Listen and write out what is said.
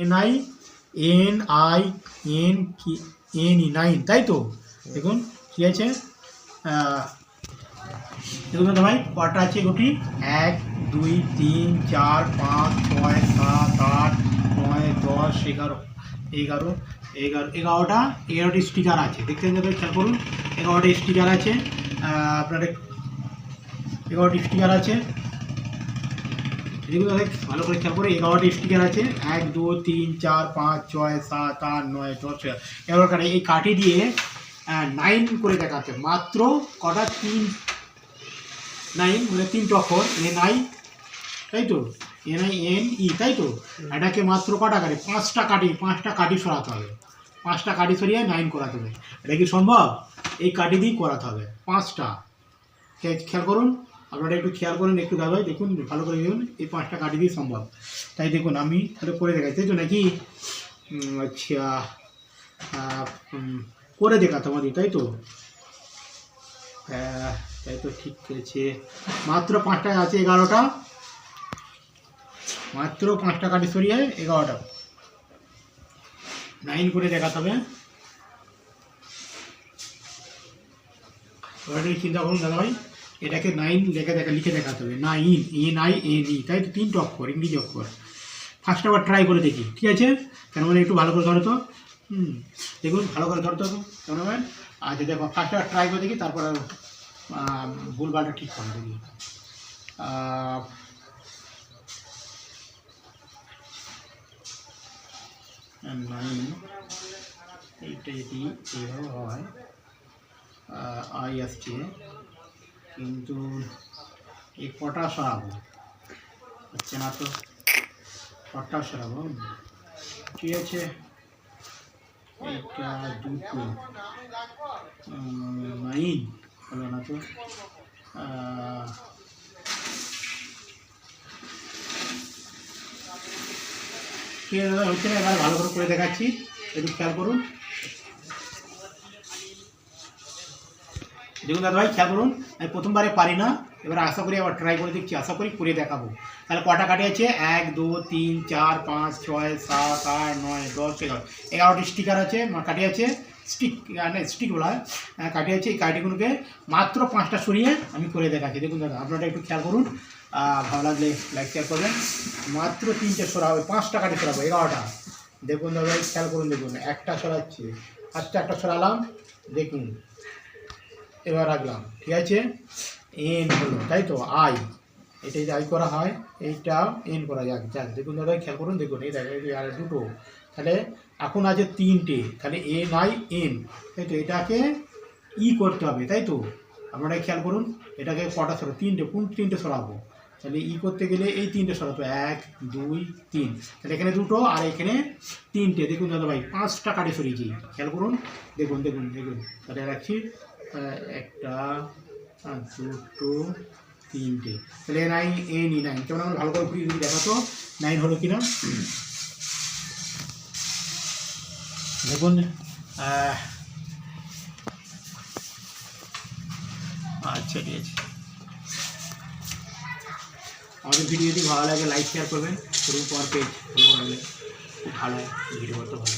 N I N I N কি N E nine তাই তো দেখুন, কি আছে? দেখুন ভাই, কটা আছে গুটি? এক, দুই, তিন, চার, পাঁচ, ছয়, সাত, আট, নয়, দশ, এগারো। এগারো এগারো, এগারোটা, এগারোটি স্টিকার আছে। দেখতে খেয়াল করুন, এগারোটি স্টিকার আছে। আপনার এগারোটি স্টিকার আছে। এদিকে দেখ ভালো করে খেয়াল করে, এগারোটি স্টিকার আছে। এক, দু, তিন, চার, পাঁচ, ছয়, সাত, আট, নয়, দশ, এগারো। কাটে এই কাঠি দিয়ে নাইন করে দেখাচ্ছে। মাত্র কটা? তিন নাইন মানে তিনটে অক্ষর এন আই তাই তো? এন আই এন ই, তাই তো? এটাকে মাত্র কটা কাটি পাঁচটা কাটি পাঁচটা কাটি সরাতে হবে। পাঁচটা কাটি সরিয়ে নাইন করাতে হবে। এটা কি সম্ভব? এই কাটি দিয়েই করাতে হবে। পাঁচটা। খেয়াল করুন। আপনারা একটু খেয়াল করুন, একটু দাদা ভাই দেখুন, ভালো করে দেখুন এই পাঁচটা কাটি দিয়ে সম্ভব। তাই দেখুন, আমি তাহলে করে তাই তো নাকি আচ্ছা করে দেখাতে আমাদের তাই তো? হ্যাঁ তাই তো ঠিক আছে মাত্র পাঁচটা আছে এগারোটা। মাত্র পাঁচটা কাটি সরিয়ে এগারোটা। নাইন করে দেখাতে হবে। চিন্তা করুন দাদা ভাই এটাকে নাইন লেখা দেখা লিখে দেখাতে হবে। Nine N I N E তাই তো? তিনটে অক্ষর, ইংরেজি অক্ষর। ফার্স্ট আবার ট্রাই করে দেখি, ঠিক আছে? কেন মানে একটু ভালো করে ধরো তো? হুম, দেখুন, ভালো করে ধরতে হবে কেন ম্যাম আচ্ছা দেখো ফার্স্ট আবার ট্রাই করে দেখি, তারপর ভুলভালটা ঠিক করে দেখি। এইটা যদি এভাবে হয় আই আসছে কিন্তু এই কটা সরাবো হচ্ছে না তো? কটা সরাবো ঠিক আছে? এইটা দুটো নাইন, হলো না তো? ঠিক আছে হচ্ছে এবার ভালো করে করে দেখাচ্ছি। একটু খেয়াল করুন। দেখুন দাদা ভাই, খেয়াল করুন, আমি প্রথমবারে পারি না, এবার আশা করি আবার ট্রাই করে দেখছি, আশা করি করে দেখাবো। তাহলে কটা কাটি আছে? এক, দু, তিন, চার, পাঁচ, ছয়, সাত, আট, নয়, দশ, এগারো। এগারোটি স্টিকার আছে কাটি আছে? স্টিক না স্টিক বলা হয়। কাটি আছে এই কাটিগুলোকে মাত্র পাঁচটা সরিয়ে আমি করে দেখাচ্ছি। দেখুন দাদা, আপনারা একটু খেয়াল করুন। ভালো লাগলে লাইক শেয়ার করবেন। মাত্র তিনটে সরা হবে, পাঁচটা কাটি সরাবো, এগারোটা। দেখুন দাদা ভাই, খেয়াল করুন, দেখুন, একটা সরাচ্ছি। আচ্ছা একটা সরালাম, দেখুন। এবার রাখলাম, ঠিক আছে? এন হলো, তাই তো? আই এটা যদি আই করা হয়, এইটা এন করা যাক যাক, দেখুন দাদা, খেয়াল করুন, দেখুন, এই এই আর দুটো। তাহলে এখন আছে তিনটে, তাহলে এন আই এন তাই তো? এটাকে ই করতে হবে, তাই তো? আপনারা খেয়াল করুন, এটাকে কটা সরাবো? তিনটে, কোন তিনটে সরাবো? তাহলে ই করতে গেলে এই তিনটে সরাতে এক, দুই, তিন। তাহলে এখানে দুটো, আর এখানে তিনটে। দেখুন দাদা ভাই, পাঁচটা কাটে সরিয়েছি, খেয়াল করুন, দেখুন দেখুন দেখুন। তাহলে রাখছি একটা দুটো তিনটে। তাহলে নাইন এ নি নাইন কেমন আমার ভালো করে ঘুরিয়ে ঘুরিয়ে দেখাতো? নাইন হলো কিনা? দেখুন আচ্ছা ঠিক আছে। আমাদের ভিডিও যদি ভালো লাগে লাইক শেয়ার করবেন। করুন পর পেজ ভালো লাগলে খুব ভালো ভিডিও করতে ভালো।